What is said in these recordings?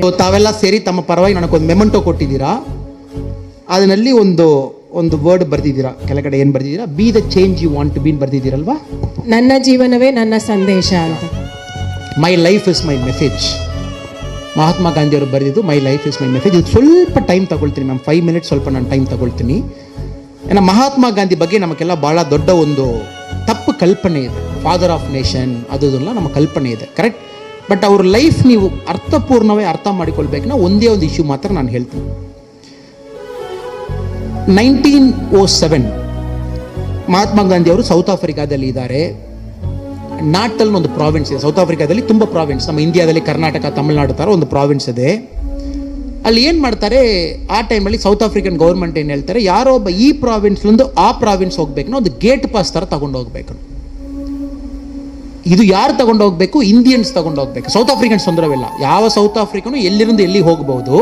ತಾವೆಲ್ಲ ಸೇರಿ ತಮ್ಮ ಪರವಾಗಿ ನನಗೊಂದು ಮೆಮೆಂಟೋ ಕೊಟ್ಟಿದ್ದೀರಾ? ಅದರಲ್ಲಿ ಒಂದು ಒಂದು ವರ್ಡ್ ಬರೆದಿದ್ದೀರಾ? ಕೆಳಗಡೆ ಏನು ಬರೆದಿದ್ದೀರಾ? Be the change you want to been ಬರೆದಿದ್ದೀರಲ್ವಾ? ನನ್ನ ಜೀವನವೇ ನನ್ನ ಸಂದೇಶ ಅಂತ. My life is my message Mahatma ಗಾಂಧಿಯವರು ಬರೆದಿದ್ದು my life is my message ಇದು ಸ್ವಲ್ಪ ಟೈಮ್ ತಗೊಳ್ತೀನಿ ಮ್ಯಾಮ್ ಫೈವ್ ಮಿನಿಟ್ಸ್ ಸ್ವಲ್ಪ ನಾನು ಟೈಮ್ ತಗೊಳ್ತೀನಿ. ಏನ ಮಹಾತ್ಮ ಗಾಂಧಿ ಬಗ್ಗೆ ನಮಗೆಲ್ಲ ಭಾಳ ದೊಡ್ಡ ಒಂದು ತಪ್ಪು ಕಲ್ಪನೆ ಇದೆ. ಫಾದರ್ ಆಫ್ ನೇಷನ್ ಅದೆಲ್ಲ ನಮ್ಮ ಕಲ್ಪನೆ ಇದೆ. ಕರೆಕ್ಟ್ ಬಟ್ ಅವ್ರ ಲೈಫ್ ನೀವು ಅರ್ಥಪೂರ್ಣವೇ ಅರ್ಥ ಮಾಡಿಕೊಳ್ಬೇಕನ್ನ ಒಂದೇ ಒಂದು ಇಶ್ಯೂ ಮಾತ್ರ ನಾನು ಹೇಳ್ತೀನಿ. Nineteen O seven Mahatma Gandhi ಅವರು ಸೌತ್ ಆಫ್ರಿಕಾದಲ್ಲಿ ಇದ್ದಾರೆ. ನಾಟಲ್ ಒಂದು ಪ್ರಾವಿನ್ಸ್ ಇದೆ. ಸೌತ್ ಆಫ್ರಿಕಾದಲ್ಲಿ ತುಂಬ ಪ್ರಾವಿನ್ಸ್ ನಮ್ಮ ಇಂಡಿಯಾದಲ್ಲಿ ಕರ್ನಾಟಕ ತಮಿಳುನಾಡು ಥರ ಒಂದು ಪ್ರಾವಿನ್ಸ್ ಇದೆ. ಅಲ್ಲಿ ಏನು ಮಾಡ್ತಾರೆ? ಆ ಟೈಮಲ್ಲಿ ಸೌತ್ ಆಫ್ರಿಕನ್ ಗೌರ್ಮೆಂಟ್ ಏನು ಹೇಳ್ತಾರೆ? ಯಾರೋ ಒಬ್ಬ ಈ ಪ್ರಾವಿನ್ಸ್ಲಿಂದ ಆ ಪ್ರಾವಿನ್ಸ್ ಹೋಗ್ಬೇಕು ಒಂದು ಗೇಟ್ ಪಾಸ್ ಥರ ತಗೊಂಡು ಹೋಗ್ಬೇಕು ಇದು ಯಾರು ತಗೊಂಡು ಹೋಗ್ಬೇಕು? ಇಂಡಿಯನ್ಸ್ ತಗೊಂಡು ಹೋಗ್ಬೇಕು. ಸೌತ್ ಆಫ್ರಿಕನ್ಸ್ ತೊಂದರವಿಲ್ಲ. ಯಾವ ಸೌತ್ ಆಫ್ರಿಕನು ಎಲ್ಲಿರಿಂದ ಎಲ್ಲಿ ಹೋಗಬಹುದು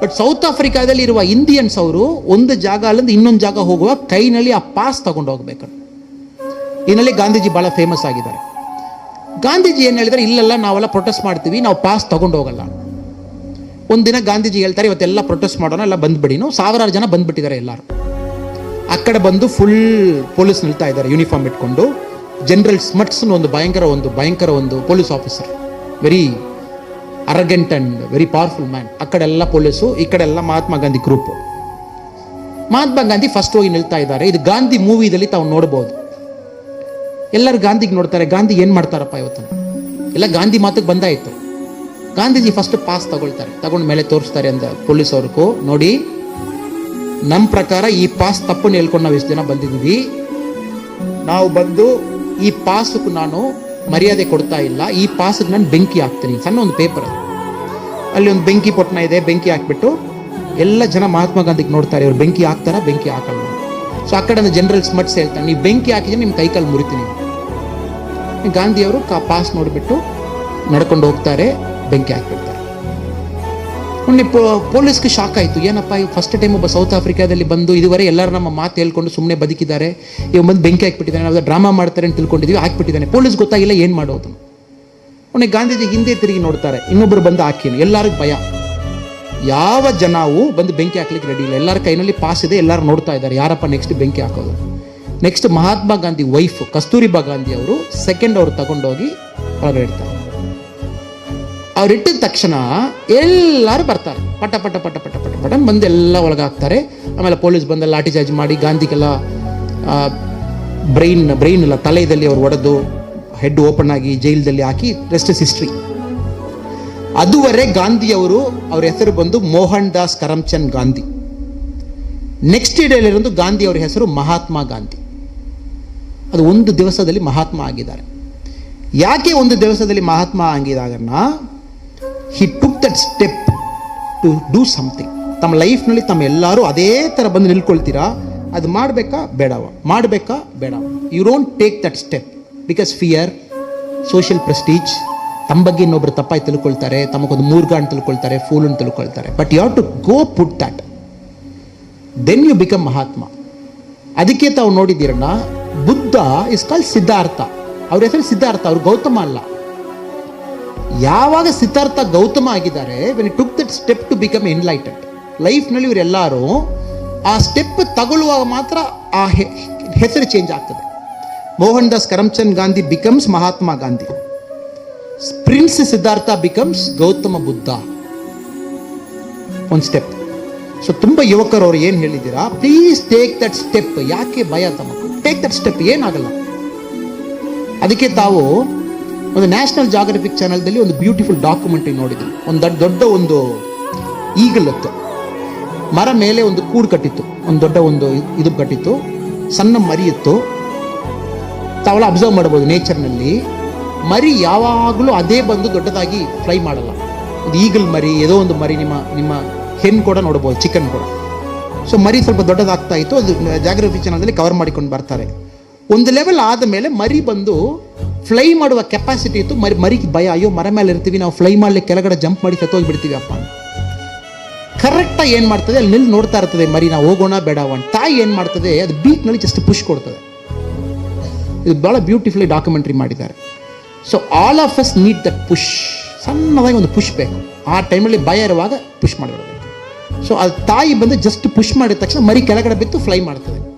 ಬಟ್ ಸೌತ್ ಆಫ್ರಿಕಾದಲ್ಲಿ ಇರುವ ಇಂಡಿಯನ್ಸ್ ಅವರು ಒಂದು ಜಾಗ ಅಲ್ಲಿಂದ ಇನ್ನೊಂದು ಜಾಗ ಹೋಗುವ ಕೈನಲ್ಲಿ ಆ ಪಾಸ್ ತಗೊಂಡು ಹೋಗ್ಬೇಕು ಇದರಲ್ಲಿ ಗಾಂಧೀಜಿ ಭಾಳ ಫೇಮಸ್ ಆಗಿದ್ದಾರೆ. ಗಾಂಧೀಜಿ ಏನು ಹೇಳಿದ್ರೆ ಇಲ್ಲೆಲ್ಲ ನಾವೆಲ್ಲ ಪ್ರೊಟೆಸ್ಟ್ ಮಾಡ್ತೀವಿ, ನಾವು ಪಾಸ್ ತಗೊಂಡು ಹೋಗಲ್ಲ ದಿನ ಗಾಂಧೀಜಿ ಹೇಳ್ತಾರೆ, ಇವತ್ತೆಲ್ಲ ಪ್ರೊಟೆಸ್ಟ್ ಮಾಡೋಣ, ಎಲ್ಲ ಬಂದ್ಬಿಡಿನು ಸಾವಿರಾರು ಜನ ಬಂದ್ಬಿಟ್ಟಿದ್ದಾರೆ ಎಲ್ಲರೂ. ಆ ಕಡೆ ಬಂದು ಫುಲ್ ಪೊಲೀಸ್ ನಿಲ್ತಾ ಇದ್ದಾರೆ ಯೂನಿಫಾರ್ಮ್ ಇಟ್ಕೊಂಡು. ಜನರಲ್ ಸ್ಮಟ್ಸ್ನ ಒಂದು ಭಯಂಕರ ಒಂದು ಭಯಂಕರ ಒಂದು police officer very arrogant and very powerful man ಆ ಕಡೆ ಎಲ್ಲ ಪೊಲೀಸು ಈ ಕಡೆ ಎಲ್ಲ ಮಹಾತ್ಮ ಗಾಂಧಿ ಗ್ರೂಪ್ ಮಹಾತ್ಮ ಗಾಂಧಿ ಫಸ್ಟ್ ಹೋಗಿ ನಿಲ್ತಾ ಇದ್ದಾರೆ. ಇದು ಗಾಂಧಿ ಮೂವಿದಲ್ಲಿ ತಾವು ನೋಡ್ಬೋದು. ಎಲ್ಲರೂ ಗಾಂಧಿಗೆ ನೋಡ್ತಾರೆ. ಗಾಂಧಿ ಏನು ಮಾಡ್ತಾರಪ್ಪ ಇವತ್ತು? ಎಲ್ಲ ಗಾಂಧಿ ಮಾತಿಗೆ ಬಂದಾಯಿತು. ಗಾಂಧೀಜಿ ಫಸ್ಟ್ ಪಾಸ್ ತಗೊಳ್ತಾರೆ. ತಗೊಂಡ ಮೇಲೆ ತೋರಿಸ್ತಾರೆ ಅಂತ ಪೊಲೀಸ್ ಅವ್ರಿಗೂ. ನೋಡಿ ನಮ್ಮ ಪ್ರಕಾರ ಈ ಪಾಸ್ ತಪ್ಪನ್ನು ಹೇಳ್ಕೊಂಡು ನಾವು ಎಷ್ಟು ಜನ ಬಂದಿದ್ದೀವಿ. ನಾವು ಬಂದು ಈ ಪಾಸ್ಗೆ ನಾನು ಮರ್ಯಾದೆ ಕೊಡ್ತಾ ಇಲ್ಲ, ಈ ಪಾಸ್ಗೆ ನಾನು ಬೆಂಕಿ ಹಾಕ್ತೀನಿ, ಸಣ್ಣ ಒಂದು ಪೇಪರ್ ಅಲ್ಲಿ ಒಂದು ಬೆಂಕಿ ಪೊಟ್ಟಣ ಇದೆ, ಬೆಂಕಿ ಹಾಕ್ಬಿಟ್ಟು ಎಲ್ಲ ಜನ ಮಹಾತ್ಮ ಗಾಂಧಿಗೆ ನೋಡ್ತಾರೆ, ಇವ್ರು ಬೆಂಕಿ ಹಾಕ್ತಾರ, ಬೆಂಕಿ ಹಾಕಲ್ಲ ಸೊ ಆ ಕಡೆ ಜನರಲ್ ಸ್ಮಟ್ಸ್ ಹೇಳ್ತಾರೆ ನೀವು ಬೆಂಕಿ ಹಾಕಿದ್ರೆ ನಿಮ್ಮ ಕೈಕಾಲು ಮುರಿತೀನಿ ಗಾಂಧಿಯವರು ಕಾ ಪಾಸ್ ನೋಡಿಬಿಟ್ಟು ನಡ್ಕೊಂಡು ಹೋಗ್ತಾರೆ, ಬೆಂಕಿ ಹಾಕ್ಬಿಡ್ತಾರೆ. ಮೊನ್ನೆ ಪೊಲೀಸ್ಗೆ ಶಾಕ್ ಆಯಿತು. ಏನಪ್ಪ ಫಸ್ಟ್ ಟೈಮ್ ಒಬ್ಬ ಸೌತ್ ಆಫ್ರಿಕಾದಲ್ಲಿ ಬಂದು ಇದುವರೆ ಎಲ್ಲರೂ ನಮ್ಮ ಮಾತು ಹೇಳ್ಕೊಂಡು ಸುಮ್ಮನೆ ಬದುಕಿದ್ದಾರೆ. ಇವ್ ಬಂದು ಬೆಂಕಿ ಹಾಕ್ಬಿಟ್ಟಿದ್ದಾನೆ ನಾವು ಡ್ರಾಮಾ ಮಾಡ್ತಾರೆ ಅಂತ ತಿಳ್ಕೊಂಡಿದ್ವಿ, ಹಾಕ್ಬಿಟ್ಟಿದ್ದಾನೆ. ಪೊಲೀಸ್ ಗೊತ್ತಾಗಿಲ್ಲ ಏನು ಮಾಡೋದು ಅವನಿಗೆ ಗಾಂಧೀಜಿ ಹಿಂದೆ ತಿರುಗಿ ನೋಡ್ತಾರೆ ಇನ್ನೊಬ್ಬರು ಬಂದು ಹಾಕಿನ. ಎಲ್ಲರಿಗೂ ಭಯ. ಯಾವ ಜನವು ಬಂದು ಬೆಂಕಿ ಹಾಕ್ಲಿಕ್ಕೆ ರೆಡಿ ಇಲ್ಲ. ಎಲ್ಲರ ಕೈನಲ್ಲಿ ಪಾಸ್ ಇದೆ, ಎಲ್ಲರೂ ನೋಡ್ತಾ ಇದ್ದಾರೆ. ಯಾರಪ್ಪ ನೆಕ್ಸ್ಟ್ ಬೆಂಕಿ ಹಾಕೋದು? ನೆಕ್ಸ್ಟ್ ಮಹಾತ್ಮ ಗಾಂಧಿ ವೈಫ್ ಕಸ್ತೂರಿಬಾ ಗಾಂಧಿ ಅವರು ಸೆಕೆಂಡ್ ಅವರು ತಗೊಂಡೋಗಿ ಒಳಗಡೆ ಇಡ್ತಾರೆ ಅವ್ರು ಇಟ್ಟಿದ ತಕ್ಷಣ ಎಲ್ಲರೂ ಬರ್ತಾರೆ. ಪಟ ಪಟ ಪಟ ಪಟ ಪಟ ಪಟ ಬಂದು ಎಲ್ಲ ಒಳಗಾಗ್ತಾರೆ. ಆಮೇಲೆ ಪೊಲೀಸ್ ಬಂದು ಲಾಠಿ ಚಾರ್ಜ್ ಮಾಡಿ ಗಾಂಧಿಗೆಲ್ಲ ಬ್ರೈನ್ ಬ್ರೈನ್ ಎಲ್ಲ ತಲೆಯಲ್ಲಿ ಅವ್ರು ಒಡೆದು ಹೆಡ್ ಓಪನ್ ಆಗಿ ಜೈಲ್ದಲ್ಲಿ ಹಾಕಿ ರೆಸ್ಟ್ ಇಸ್ ಹಿಸ್ಟ್ರಿ ಅದುವರೆ ಗಾಂಧಿಯವರು ಅವ್ರ ಹೆಸರು ಬಂದು ಮೋಹನ್ ದಾಸ್ ಕರಮ್ಚಂದ್ ಗಾಂಧಿ. ನೆಕ್ಸ್ಟ್ ಡೇಲಿರೋದು ಗಾಂಧಿ ಅವರ ಹೆಸರು ಮಹಾತ್ಮ ಗಾಂಧಿ. ಅದು ಒಂದು ದಿವಸದಲ್ಲಿ ಮಹಾತ್ಮ ಆಗಿದ್ದಾರೆ. ಯಾಕೆ ಒಂದು ದಿವಸದಲ್ಲಿ Mahatma ಆಗಿದಾಗನ್ನ he took that step to do something ತಮ್ಮ ಲೈಫ್ನಲ್ಲಿ ತಮ್ಮ ಎಲ್ಲರೂ ಅದೇ ಥರ ಬಂದು ನಿಲ್ಕೊಳ್ತೀರಾ? ಅದು ಮಾಡಬೇಕಾ? ಬೇಡವ? ಮಾಡಬೇಕಾ? ಬೇಡವ? You don't take that step because fear social prestige ತಮ್ಮ ಬಗ್ಗೆ ಇನ್ನೊಬ್ರು ತಪ್ಪಾಗಿ ತಿಳ್ಕೊಳ್ತಾರೆ, ತಮಗೊಂದು ಮೂರ್ಗ ಅಂತ ತಿಳ್ಕೊಳ್ತಾರೆ ಫೂಲ್ ಅಂತ ತಿಳ್ಕೊಳ್ತಾರೆ. But you have to go put that then you become Mahatma ಅದಕ್ಕೆ ತಾವು ನೋಡಿದ್ದೀರಣ್ಣ, ಬುದ್ಧ ಇಸ್ ಕಾಲ್ ಸಿದ್ಧಾರ್ಥ ಅವ್ರ ಹೆಸರು ಸಿದ್ಧಾರ್ಥ ಅವ್ರು ಗೌತಮ ಅಲ್ಲ. ಯಾವಾಗ ಸಿದ್ಧಾರ್ಥ ಗೌತಮ ಆಗಿದ್ದಾರೆ when took that step to become enlightened ಲೈಫ್ನಲ್ಲಿ ಇವರೆಲ್ಲರೂ ಆ ಸ್ಟೆಪ್ ತಗೊಳ್ಳುವಾಗ ಮಾತ್ರ ಆ ಹೆಸರು ಚೇಂಜ್ ಆಗ್ತದೆ. Mohandas Karamchand Gandhi becomes Mahatma Gandhi. Prince Siddhartha becomes Gautama Buddha. ಒಂದು ಸ್ಟೆಪ್ ಸೊ ತುಂಬ ಯುವಕರು ಅವ್ರು ಏನು ಹೇಳಿದ್ದೀರಾ? ಪ್ಲೀಸ್ ಟೇಕ್ ದಟ್ ಸ್ಟೆಪ್ ಯಾಕೆ ಭಯ ತಮ್ಮ? ಟೇಕ್ ದಟ್ ಸ್ಟೆಪ್ ಏನಾಗಲ್ಲ. ಅದಕ್ಕೆ ತಾವು ಒಂದು ನ್ಯಾಷನಲ್ ಜಾಗ್ರಫಿಕ್ ಚಾನಲ್ದಲ್ಲಿ ಒಂದು ಬ್ಯೂಟಿಫುಲ್ ಡಾಕ್ಯುಮೆಂಟ್ರಿ ನೋಡಿದ್ವಿ. ಒಂದು ದೊಡ್ಡ ದೊಡ್ಡ ಒಂದು ಈಗಲ್ ಇತ್ತು ಮರ ಮೇಲೆ ಒಂದು ಕೂಡು ಕಟ್ಟಿತ್ತು. ಒಂದು ದೊಡ್ಡ ಒಂದು ಇದು ಕಟ್ಟಿತ್ತು. ಸಣ್ಣ ಮರಿ ಇತ್ತು. ತಾವೆಲ್ಲ ಅಬ್ಸರ್ವ್ ಮಾಡ್ಬೋದು ನೇಚರ್ನಲ್ಲಿ ಮರಿ ಯಾವಾಗಲೂ ಅದೇ ಬಂದು ದೊಡ್ಡದಾಗಿ ಫ್ರೈ ಮಾಡಲ್ಲ. ಒಂದು ಈಗಲ್ ಮರಿ ಏನೋ ಒಂದು ಮರಿ ನಿಮ್ಮ ನಿಮ್ಮ ಹೆಣ್ಣು ಕೂಡ ನೋಡ್ಬೋದು ಚಿಕನ್ ಕೂಡ. ಸೊ ಮರಿ ಸ್ವಲ್ಪ ದೊಡ್ಡದಾಗ್ತಾ ಇತ್ತು. ಅದು ಜಾಗ್ರಫಿ ಚಾನಲ್ದಲ್ಲಿ ಕವರ್ ಮಾಡಿಕೊಂಡು ಬರ್ತಾರೆ. ಒಂದು ಲೆವೆಲ್ ಆದ ಮೇಲೆ ಮರಿ ಬಂದು ಫ್ಲೈ ಮಾಡುವ ಕೆಪಾಸಿಟಿ ಇತ್ತು. ಮರಿ, ಮರಿಗೆ ಭಯ. ಅಯ್ಯೋ, ಮರ ಮೇಲೆ ಇರ್ತೀವಿ, ನಾವು ಫ್ಲೈ ಮಾಡಲಿ ಕೆಳಗಡೆ ಜಂಪ್ ಮಾಡಿ ಸತ್ತೋಗ್ಬಿಡ್ತೀವಿ ಅಪ್ಪ ಕರೆಕ್ಟಾಗಿ ಏನು ಮಾಡ್ತದೆ? ಅಲ್ಲಿ ನಿಲ್ಲಿ ನೋಡ್ತಾ ಇರ್ತದೆ, ಮರಿ, ನಾವು ಹೋಗೋಣ, ಬೇಡ ಅವನ್ ತಾಯಿ ಏನು ಮಾಡ್ತದೆ? ಅದು ಬೀಕ್ನಲ್ಲಿ ಜಸ್ಟ್ ಪುಷ್ ಕೊಡ್ತದೆ. ಇದು ಭಾಳ ಬ್ಯೂಟಿಫುಲಿ ಡಾಕ್ಯುಮೆಂಟ್ರಿ ಮಾಡಿದ್ದಾರೆ. So all of us need that push ಸಣ್ಣದಾಗಿ ಒಂದು ಪುಷ್ ಬೇಕು. ಆ ಟೈಮಲ್ಲಿ ಭಯ ಇರುವಾಗ ಪುಷ್ ಮಾಡಿಬಿಡ್ಬೇಕು. ಸೊ ಅದು ತಾಯಿ ಬಂದು ಜಸ್ಟ್ ಪುಷ್ ಮಾಡಿದ ತಕ್ಷಣ ಮರಿ ಕೆಳಗಡೆ ಬಿತ್ತು ಫ್ಲೈ ಮಾಡ್ತದೆ.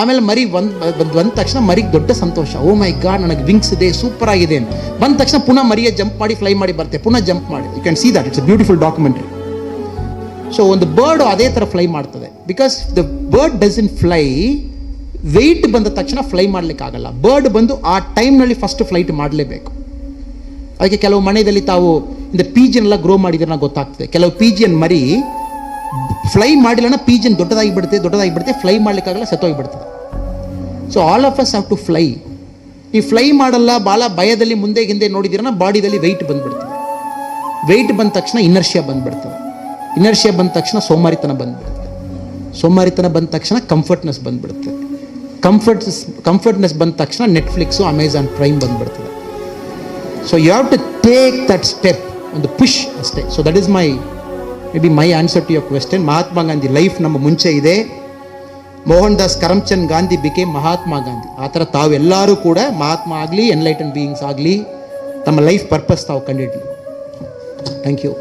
ಆಮೇಲೆ ಮರಿ ಒಂದು ಬಂದ ತಕ್ಷಣ ಮರಿಗೆ ದೊಡ್ಡ ಸಂತೋಷ. ಓ ಮೈ ಗಾಡ್ ನನಗೆ ವಿಂಗ್ಸ್ ಇದೆ ಸೂಪರ್ ಆಗಿದೆ ಬಂದ ತಕ್ಷಣ ಪುನಃ ಮರಿಯ ಜಂಪ್ ಮಾಡಿ ಫ್ಲೈ ಮಾಡಿ ಬರುತ್ತೆ ಪುನಃ ಜಂಪ್ ಮಾಡಿ. You can see that it's a beautiful documentary so ಒಂದು ಬರ್ಡ್ ಅದೇ ಥರ ಫ್ಲೈ ಮಾಡ್ತದೆ. Because the bird doesn't fly weight ಬಂದ ತಕ್ಷಣ ಫ್ಲೈ ಮಾಡಲಿಕ್ಕಾಗಲ್ಲ. ಬರ್ಡ್ ಬಂದು ಆ ಟೈಮ್ನಲ್ಲಿ ಫಸ್ಟ್ ಫ್ಲೈಟ್ ಮಾಡಲೇಬೇಕು. ಅದಕ್ಕೆ ಕೆಲವು ಮನೆಯಲ್ಲಿ ತಾವು ಇಂದ ಪೀಜಿಯನ್ನೆಲ್ಲ ಗ್ರೋ ಮಾಡಿದ್ರೆ ಗೊತ್ತಾಗ್ತದೆ. ಕೆಲವು ಪಿ ಜಿಯನ್ನು ಮರಿ ಫ್ಲೈ ಮಾಡಿಲ್ಲನ ಪೀಜನ್ ದೊಡ್ಡದಾಗಿ ಬಿಡುತ್ತೆ ದೊಡ್ಡದಾಗಿ ಬಿಡುತ್ತೆ ಫ್ಲೈ ಮಾಡ್ಲಿಕ್ಕಾಗಲ್ಲ ಸತ್ತೋಗಿ ಬಿಡ್ತದೆ so all of us have to fly ಈ ಫ್ಲೈ ಮಾಡಲ್ಲ ಭಾಳ ಭಯದಲ್ಲಿ ಮುಂದೆ ಹಿಂದೆ ನೋಡಿದಿರೋ ಬಾಡಿದಲ್ಲಿ ವೆಯ್ಟ್ ಬಂದ್ಬಿಡ್ತದೆ ವೆಯ್ಟ್ ಬಂದ ತಕ್ಷಣ ಇನರ್ಷಿಯಾ ಬಂದ್ಬಿಡ್ತದೆ ಇನರ್ಷಿಯಾ ಬಂದ ತಕ್ಷಣ ಸೋಮಾರಿತನ ಬಂದ್ಬಿಡುತ್ತೆ. ಸೋಮಾರಿತನ ಬಂದ ತಕ್ಷಣ ಕಂಫರ್ಟ್ನೆಸ್ ಬಂದ್ಬಿಡುತ್ತೆ. ಕಂಫರ್ಟ್ಸ್ ಕಂಫರ್ಟ್ನೆಸ್ ಬಂದ ತಕ್ಷಣ ನೆಟ್ಫ್ಲಿಕ್ಸು ಅಮೆಝಾನ್ ಪ್ರೈಮ್ ಬಂದ್ಬಿಡ್ತದೆ. So you have to take that step ಒಂದು ಪುಷ್ ಅಷ್ಟೇ. So that is my maybe my answer to your question Mahatma Gandhi life ನಮ್ಮ ಮುಂಚೆ ಇದೆ. ಮೋಹನ್ ದಾಸ್ ಕರಮ್ಚಂದ್ ಗಾಂಧಿ ಬಿಕೆ ಮಹಾತ್ಮ ಗಾಂಧಿ ಆ ಥರ ತಾವೆಲ್ಲರೂ ಕೂಡ ಮಹಾತ್ಮ ಆಗಲಿ ಎನ್ಲೈಟನ್ ಬೀಯಿಂಗ್ಸ್ ಆಗಲಿ, ತಮ್ಮ ಲೈಫ್ ಪರ್ಪಸ್ ತಾವು ಕಂಡಿಡ್ಲಿ ಥ್ಯಾಂಕ್ ಯು